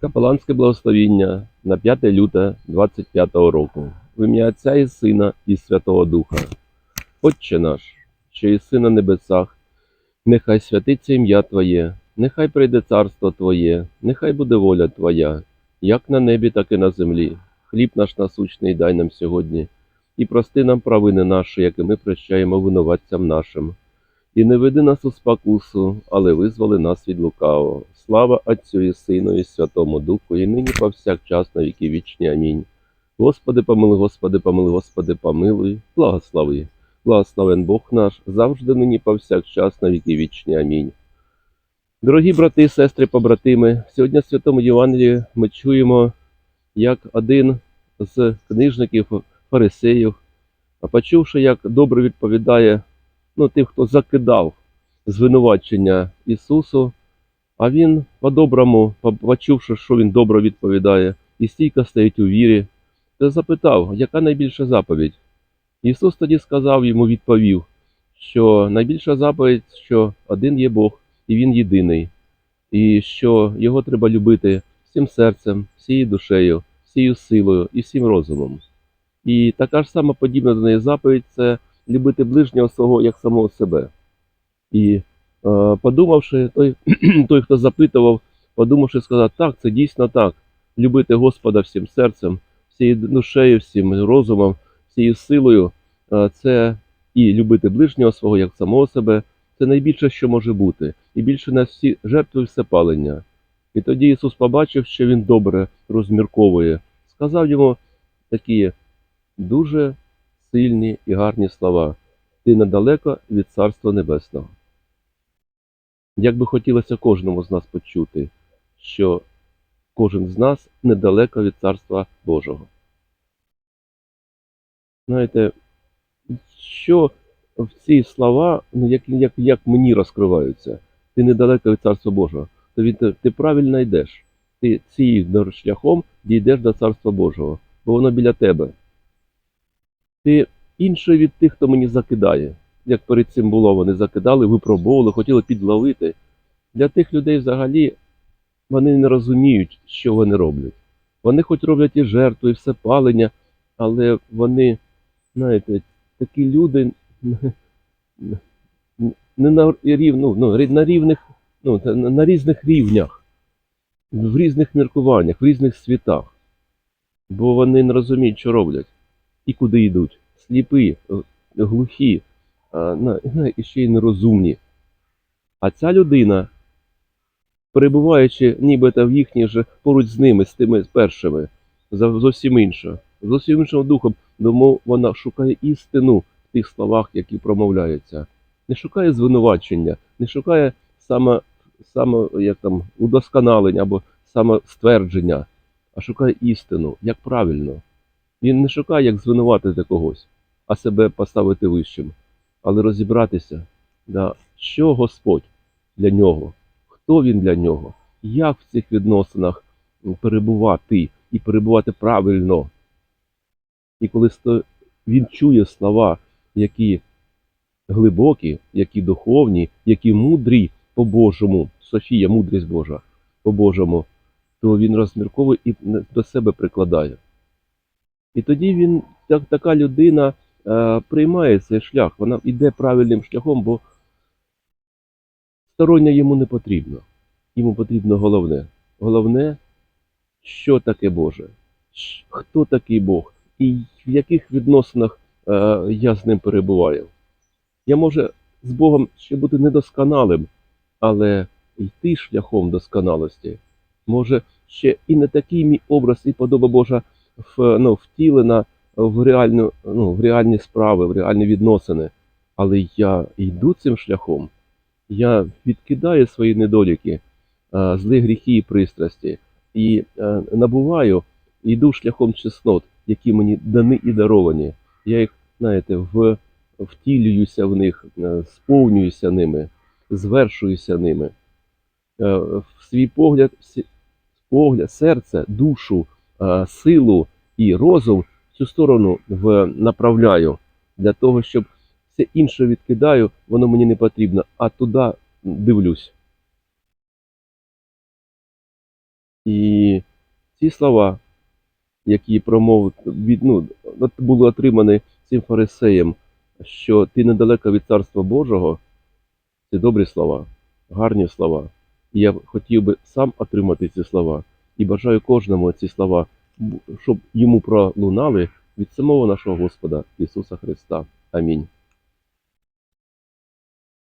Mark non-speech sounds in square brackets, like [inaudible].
Капеланське благословіння на 5 люте 25 року. В ім'я Отця і Сина і Святого Духа. Отче наш, що єси на небесах, нехай святиться ім'я Твоє, нехай прийде царство Твоє, нехай буде воля Твоя, як на небі, так і на землі. Хліб наш насущний дай нам сьогодні, і прости нам провини наші, як і ми прощаємо винуватцям нашим. І не веди нас у спокусу, але визволи нас від лукавого. Слава Отцю і Сину, і Святому Духу, і нині повсякчас на віки вічні. Амінь. Господи, помилуй, Господи, помилуй, Господи, помилуй, благослови. Благословен Бог наш, завжди нині повсякчас на віки вічні. Амінь. Дорогі брати сестри, побратими, сьогодні в Святому Євангелії ми чуємо, як один з книжників фарисеїв, почувши, як добре відповідає ну, тим, хто закидав звинувачення Ісусу, а він по-доброму, почувши, що він добре відповідає, і стійко стоїть у вірі, то запитав, яка найбільша заповідь? Ісус тоді сказав йому, відповів, що найбільша заповідь, що один є Бог, і Він єдиний, і що його треба любити всім серцем, всією душею, всією силою і всім розумом. І така ж сама подібна до неї заповідь це любити ближнього свого як самого себе. І е, подумавши, той, [clears throat] той, хто запитував, подумавши, сказав, так, це дійсно так. Любити Господа всім серцем, всією душею, всім розумом, всією силою, е, це і любити ближнього свого як самого себе, це найбільше, що може бути. І більше на всі жертви всепалення. І тоді Ісус побачив, що Він добре розмірковує, сказав йому такі дуже сильні і гарні слова. Ти недалеко від Царства Небесного. Як би хотілося кожному з нас почути, що кожен з нас недалеко від Царства Божого. Знаєте, що в ці слова, ну, як, як, як мені розкриваються, ти недалеко від Царства Божого, то від, ти правильно йдеш. Ти цим шляхом дійдеш до Царства Божого, бо воно біля тебе. Ти інший від тих, хто мені закидає. Як перед цим було, вони закидали, випробовували, хотіли підловити. Для тих людей взагалі вони не розуміють, що вони роблять. Вони хоч роблять і жертву, і все палення, але вони, знаєте, такі люди [laughs] не на рівну, ну, на рівних, ну, на різних рівнях, в різних міркуваннях, в різних світах. Бо вони не розуміють, що роблять і куди йдуть. Сліпі, глухі, і ще й нерозумні. А ця людина, перебуваючи нібито в їхній же поруч з ними, з тими першими, зовсім інша, зовсім іншим духом, тому вона шукає істину в тих словах, які промовляються. Не шукає звинувачення, не шукає саме, саме як там, удосконалення або самоствердження, а шукає істину, як правильно. Він не шукає, як звинуватити когось, а себе поставити вищим, але розібратися, да, що Господь для нього, хто він для нього, як в цих відносинах перебувати і перебувати правильно. І коли він чує слова, які глибокі, які духовні, які мудрі по-божому, Софія, мудрість Божа по-божому, то він розмірковує і до себе прикладає. І тоді він, так, така людина е, приймає цей шлях, вона йде правильним шляхом, бо стороння йому не потрібно. Йому потрібно головне. Головне, що таке Боже, хто такий Бог, і в яких відносинах е, я з ним перебуваю. Я може з Богом ще бути недосконалим, але йти шляхом досконалості може ще і не такий мій образ і подоба Божа ну, втілена в реальну, ну, в реальні справи, в реальні відносини. Але я йду цим шляхом, я відкидаю свої недоліки, злі гріхи і пристрасті, і набуваю, йду шляхом чеснот, які мені дані і даровані. Я їх, знаєте, в, втілююся в них, сповнююся ними, звершуюся ними. В свій погляд, погляд, серце, душу силу і розум в цю сторону в, направляю для того, щоб все інше відкидаю, воно мені не потрібно, а туди дивлюсь. І ці слова, які промов від, ну, були отримані цим фарисеєм, що ти недалеко від Царства Божого, це добрі слова, гарні слова. І я хотів би сам отримати ці слова і бажаю кожному ці слова, щоб йому пролунали від самого нашого Господа Ісуса Христа. Амінь.